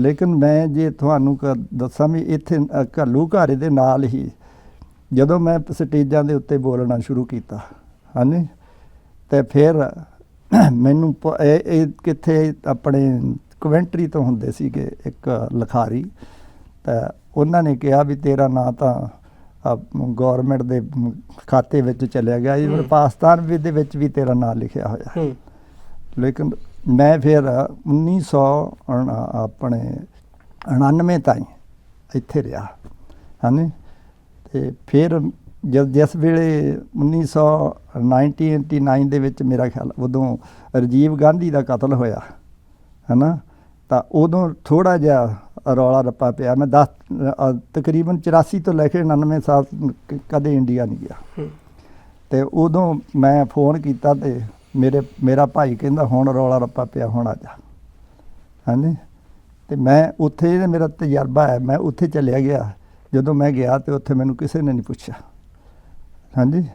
ਲੇਕਿਨ ਮੈਂ ਜੇ ਤੁਹਾਨੂੰ ਦੱਸਾਂ ਵੀ ਇੱਥੇ ਘੱਲੂ ਘਾਰੇ ਦੇ ਨਾਲ ਹੀ ਜਦੋਂ ਮੈਂ ਸਟੇਜਾਂ ਦੇ ਉੱਤੇ ਬੋਲਣਾ ਸ਼ੁਰੂ ਕੀਤਾ ਹਾਂਜੀ? ਤੇ ਫਿਰ ਮੈਨੂੰ ਇਹ ਇਹ ਕਿੱਥੇ ਆਪਣੇ ਕਵੈਂਟਰੀ ਤੋਂ ਹੁੰਦੇ ਸੀਗੇ ਇੱਕ ਲਿਖਾਰੀ ਤਾਂ ਉਹਨਾਂ ਨੇ ਕਿਹਾ ਵੀ ਤੇਰਾ ਨਾਂ ਤਾਂ ਗਵਰਨਮੈਂਟ ਦੇ ਖਾਤੇ ਵਿੱਚ ਚਲਿਆ ਗਿਆ ਈਵਨ ਹੂੰ। ਪਾਕਿਸਤਾਨ ਵੀ ਦੇ ਵਿੱਚ ਵੀ ਤੇਰਾ ਨਾਂ ਲਿਖਿਆ ਹੋਇਆ। ਹੂੰ। ਲੇਕਿਨ ਮੈਂ ਫਿਰ 1900 ਅਣ- ਆਪਣੇ 99 ਤਾਈਂ ਇੱਥੇ ਰਿਹਾ ਹਾਂਜੀ? ਤੇ ਫਿਰ ਜਦ ਜਿਸ ਵੇਲੇ 1999 ਦੇ ਵਿੱਚ ਮੇਰਾ ਖਿਆਲ ਉਦੋਂ ਰਾਜੀਵ ਗਾਂਧੀ ਦਾ ਕਤਲ ਹੋਇਆ ਹੈਨਾ? ਤਾਂ ਉਦੋਂ ਥੋੜਾ ਜਿਹਾ ਰੌਲਾ ਰੱਪਾ ਪਿਆ। ਮੈਂ 10 ਤਕਰੀਬਨ 84 ਤੋਂ ਲੈ ਕੇ 99 ਸਾਲ ਕਦੇ ਇੰਡੀਆ ਨਹੀਂ ਗਿਆ। ਤੇ ਉਦੋਂ ਮੈਂ ਫੋਨ ਕੀਤਾ ਤੇ ਮੇਰੇ ਮੇਰਾ ਭਾਈ ਕਹਿੰਦਾ ਹੁਣ ਰੌਲਾ ਰੱਪਾ ਪਿਆ ਹੁਣ ਆ ਜਾ। ਹਾਂਜੀ? ਤੇ ਮੈਂ ਉੱਥੇ ਇਹ ਮੇਰਾ ਤਜਰਬਾ ਹੈ ਮੈਂ ਉੱਥੇ ਚਲਿਆ ਗਿਆ। ਜਦੋਂ ਮੈਂ ਗਿਆ ਤੇ ਉੱਥੇ ਮੈਨੂੰ ਕਿਸੇ ਨੇ ਨਹੀਂ ਪੁੱਛਿਆ। ਹਾਂਜੀ?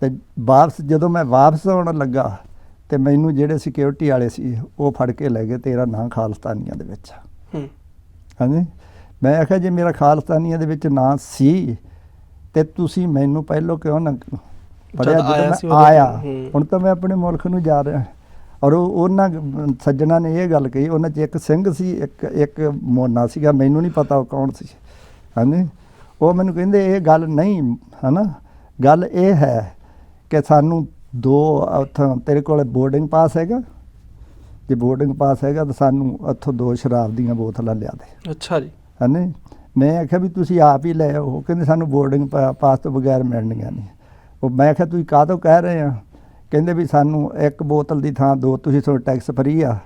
ਤੇ ਵਾਪਸ ਜਦੋਂ ਮੈਂ ਵਾਪਸ ਆਉਣ ਲੱਗਾ ਤੇ ਮੈਨੂੰ ਜਿਹੜੇ ਸਿਕਿਉਰਿਟੀ ਵਾਲੇ ਸੀ ਉਹ ਫੜ ਕੇ ਲੈ ਗਏ ਤੇਰਾ ਨਾਂ ਖਾਲਸਤਾਨੀਆਂ ਦੇ ਵਿੱਚ। ਹਾਂਜੀ? ਮੈਂ ਆਖਿਆ ਜੇ ਮੇਰਾ ਖਾਲਸਤਾਨੀਆਂ ਦੇ ਵਿੱਚ ਨਾਂ ਸੀ ਤੇ ਤੁਸੀਂ ਮੈਨੂੰ ਪਹਿਲੋਂ ਕਿਉਂ ਨਾ ਪੜਿਆ ਜਦ ਆਇਆ ਮੈਂ। ਹੁਣ ਤਾਂ ਮੈਂ ਆਪਣੇ ਮੁਲਕ ਨੂੰ ਜਾ ਰਿਹਾ ਔਰ ਉਹ ਉਹਨਾਂ ਸੱਜਣਾ ਨੇ ਇਹ ਗੱਲ ਕਹੀ ਉਹਨਾਂ 'ਚ ਇੱਕ ਸਿੰਘ ਸੀ ਇੱਕ ਇੱਕ ਮੋਨਾ ਸੀਗਾ ਮੈਨੂੰ ਨਹੀਂ ਪਤਾ ਉਹ ਕੌਣ ਸੀ। ਹਾਂਜੀ? ਉਹ ਮੈਨੂੰ ਕਹਿੰਦੇ ਇਹ ਗੱਲ ਨਹੀਂ ਹਨਾ? ਗੱਲ ਇਹ ਹੈ ਕਿ ਸਾਨੂੰ ਦੋ ਉੱਥੋਂ ਤੇਰੇ ਕੋਲ ਬੋਰਡਿੰਗ ਪਾਸ ਹੈਗਾ? ਜੇ ਬੋਰਡਿੰਗ ਪਾਸ ਹੈਗਾ ਤਾਂ ਸਾਨੂੰ ਉੱਥੋਂ ਦੋ ਸ਼ਰਾਬ ਦੀਆਂ ਬੋਤਲਾਂ ਲਿਆ ਦੇ। ਅੱਛਾ ਜੀ। ਹਾਂਜੀ? ਮੈਂ ਆਖਿਆ ਵੀ ਤੁਸੀਂ ਆਪ ਹੀ ਲੈ ਆਓ। ਕਹਿੰਦੇ ਸਾਨੂੰ ਬੋਰਡਿੰਗ ਪਾਸ ਤੋਂ ਬਗੈਰ ਮਿਲਣਗੀਆਂ ਨਹੀਂ। ਉਹ ਮੈਂ ਆਖਿਆ ਤੁਸੀਂ ਕਾਹਤੋਂ ਕਹਿ ਰਹੇ ਆ? ਕਹਿੰਦੇ ਵੀ ਸਾਨੂੰ ਇੱਕ ਬੋਤਲ ਦੀ ਥਾਂ ਦੋ ਤੁਸੀਂ ਤੁਹਾਨੂੰ ਟੈਕਸ ਫਰੀ ਆ।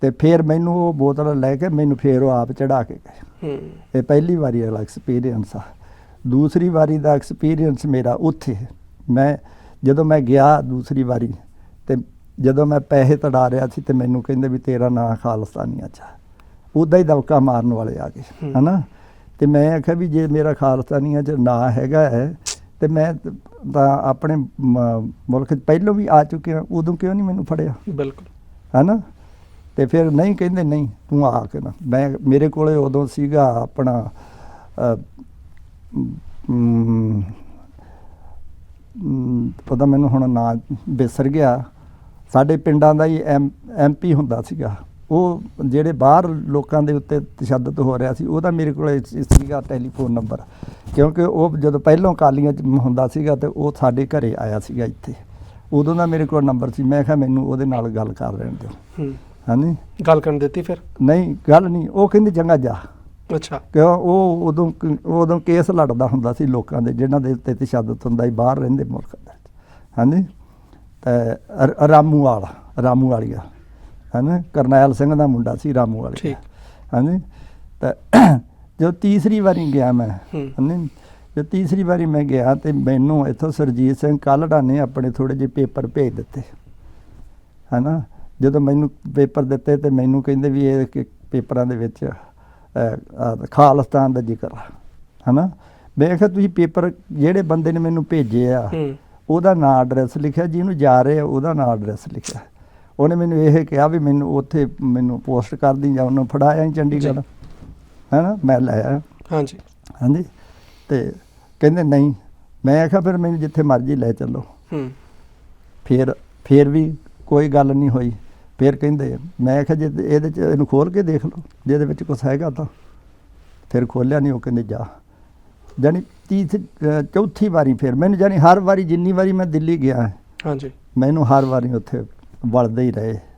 ਤੇ ਫਿਰ ਮੈਨੂੰ ਉਹ ਬੋਤਲ ਲੈ ਕੇ ਮੈਨੂੰ ਫਿਰ ਉਹ ਆਪ ਚੜਾ ਕੇ ਗਏ। ਹੂੰ। ਇਹ ਪਹਿਲੀ ਵਾਰੀ ਵਾਲਾ ਐਕਸਪੀਰੀਅੰਸ ਆ। ਦੂਸਰੀ ਵਾਰੀ ਦਾ ਐਕਸਪੀਰੀਅੰਸ ਮੇਰਾ ਉੱਥੇ। ਮੈਂ ਜਦੋਂ ਮੈਂ ਗਿਆ ਦੂਸਰੀ ਵਾਰੀ ਤੇ ਜਦੋਂ ਮੈਂ ਪੈਸੇ ਤੜਾ ਰਿਹਾ ਸੀ ਤੇ ਮੈਨੂੰ ਕਹਿੰਦੇ ਵੀ ਤੇਰਾ ਨਾਂ ਖਾਲਸਤਾਨੀਆਂ ਚ ਉਦਾਂ ਹੀ ਦਬਕਾ ਮਾਰਨ ਵਾਲੇ ਆ ਗਏ। ਹਨਾ? ਤੇ ਮੈਂ ਆਖਿਆ ਵੀ ਜੇ ਮੇਰਾ ਖਾਲਸਤਾਨੀਆਂ ਚ ਨਾਂ ਹੈਗਾ ਹੈ ਤੇ ਮੈਂ ਤ- ਤਾਂ ਆਪਣੇ ਮੁਲਕ ਚ ਪਹਿਲਾਂ ਵੀ ਆ ਚੁੱਕਿਆ ਉਦੋਂ ਕਿਉਂ ਨਹੀਂ ਮੈਨੂੰ ਫੜਿਆ? ਬਿਲਕੁਲ। ਹੈਨਾ? ਤੇ ਫਿਰ ਨਹੀਂ ਕਹਿੰਦੇ ਨਹੀਂ ਤੂੰ ਆ ਕੇ ਨਾ। ਮੈਂ ਮੇਰੇ ਕੋਲੇ ਉਦੋਂ ਸੀਗਾ ਆਪਣਾ ਪਤਾ ਮੈਨੂੰ ਹੁਣ ਨਾਂ ਵਿਸਰ ਗਿਆ। ਸਾਡੇ ਪਿੰਡਾਂ ਦਾ ਹੀ ਐਮਪੀ ਹੁੰਦਾ ਸੀਗਾ। ਉਹ ਜਿਹੜੇ ਬਾਹਰ ਲੋਕਾਂ ਦੇ ਉੱਤੇ ਤਸ਼ੱਦਦ ਹੋ ਰਿਹਾ ਸੀ ਉਹਦਾ ਮੇਰੇ ਕੋਲੇ ਸੀਗਾ ਟੈਲੀਫੋਨ ਨੰਬਰ। ਕਿਉਂਕਿ ਉਹ ਜਦੋਂ ਪਹਿਲੋਂ ਕਾਲੀਆਂ ਚ ਹੁੰਦਾ ਸੀਗਾ ਤੇ ਉਹ ਸਾਡੇ ਘਰੇ ਆਇਆ ਸੀਗਾ ਇੱਥੇ। ਉਦੋਂ ਦਾ ਮੇਰੇ ਕੋਲ ਨੰਬਰ ਸੀ ਮੈਂ ਕਿਹਾ ਮੈਨੂੰ ਉਹਦੇ ਨਾਲ ਗੱਲ ਕਰ ਲੈਣ ਦਿਓ। ਹੂੰ। ਹਾਂਜੀ? ਗੱਲ ਕਰਨ ਦਿੱਤੀ ਫਿਰ? ਨਹੀਂ ਗੱਲ ਨਹੀਂ ਉਹ ਕਹਿੰਦੇ ਚੰਗਾ ਜਾ। ਅੱਛਾ। ਕਿਉਂ ਉਹ ਉਦੋਂ ਉਦੋਂ ਕੇਸ ਲੜਦਾ ਹੁੰਦਾ ਸੀ ਲੋਕਾਂ ਦੇ ਜਿਨ੍ਹਾਂ ਦੇ ਉੱਤੇ ਤਸ਼ੱਦਦ ਹੁੰਦਾ ਸੀ ਬਾਹਰ ਰਹਿੰਦੇ ਮੁਲਕ ਦੇ ਹਾਂਜੀ? ਤੇ ਰਾਮੂ ਵਾਲਾ ਰਾਮੂ ਵਾਲੀਆ। ਹਾਂਜੀ ਕਰਨੈਲ ਸਿੰਘ ਦਾ ਮੁੰਡਾ ਸੀ ਰਾਮੂ ਵਾਲੀ ਠੀਕ। ਹਾਂਜੀ ਤੇ ਜਦੋਂ ਤੀਸਰੀ ਵਾਰੀ ਗਿਆ ਮੈਂ। ਹਾਂਜੀ ਜਦੋਂ ਤੀਸਰੀ ਵਾਰੀ ਮੈਂ ਗਿਆ ਤੇ ਮੈਨੂੰ ਇੱਥੋਂ ਸਰਜੀਤ ਸਿੰਘ ਕਾਲੜਾ ਨੇ ਆਪਣੇ ਥੋੜੇ ਜਿਹੇ ਪੇਪਰ ਭੇਜ ਦਿੱਤੇ। ਹੈਨਾ ਜਦੋਂ ਮੈਨੂੰ ਪੇਪਰ ਦਿੱਤੇ ਤੇ ਮੈਨੂੰ ਕਹਿੰਦੇ ਵੀ ਇਹ ਪੇਪਰਾਂ ਦੇ ਵਿੱਚ ਖਾਲਿਸਤਾਨ ਦਾ ਜ਼ਿਕਰ ਹੈਨਾ ਮੈਂ ਕਿਹਾ ਤੁਸੀਂ ਪੇਪਰ ਜਿਹੜੇ ਬੰਦੇ ਨੇ ਮੈਨੂੰ ਭੇਜੇ ਆ ਉਹਦਾ ਨਾਂ ਐਡਰੈਸ ਲਿਖਿਆ ਜਿਹਨੂੰ ਜਾ ਰਹੇ ਆ ਉਹਦਾ ਨਾਂ ਐਡਰੈਸ ਲਿਖਿਆ। ਉਹਨੇ ਮੈਨੂੰ ਇਹ ਕਿਹਾ ਵੀ ਮੈਨੂੰ ਉੱਥੇ ਮੈਨੂੰ ਪੋਸਟ ਕਰ ਦੀ ਜਾਂ ਉਹਨੂੰ ਫੜਾਇਆ ਚੰਡੀਗੜ੍ਹ। ਹੈਨਾ ਮੈਂ ਲੈ ਆਇਆ। ਹਾਂਜੀ। ਹਾਂਜੀ। ਤੇ ਕਹਿੰਦੇ ਨਹੀਂ ਮੈਂ ਆਖਿਆ ਫਿਰ ਮੈਨੂੰ ਜਿੱਥੇ ਮਰਜ਼ੀ ਲੈ ਚੱਲੋ। ਹੂੰ। ਫਿਰ ਫਿਰ ਵੀ ਕੋਈ ਗੱਲ ਨਹੀਂ ਹੋਈ। ਫਿਰ ਕਹਿੰਦੇ ਮੈਂ ਆਖਿਆ ਜੇ ਇਹਦੇ ਚ ਇਹਨੂੰ ਖੋਲ ਕੇ ਦੇਖ ਲਓ ਜੇ ਇਹਦੇ ਵਿੱਚ ਕੁਝ ਹੈਗਾ ਤਾਂ। ਫਿਰ ਖੋਲਿਆ ਨਹੀਂ ਉਹ ਕਹਿੰਦੇ ਜਾ। ਜਾਨੀ ਤੀਸ ਚੌਥੀ ਵਾਰੀ ਫਿਰ ਮੈਨੂੰ ਜਾਨੀ ਹਰ ਵਾਰੀ ਜਿੰਨੀ ਵਾਰੀ ਮੈਂ ਦਿੱਲੀ ਗਿਆ ਹਾਂਜੀ। ਮੈਨੂੰ ਹਰ ਵਾਰੀ ਉੱਥੇ ਵਲਦੇ ਹੀ ਰਹੇ।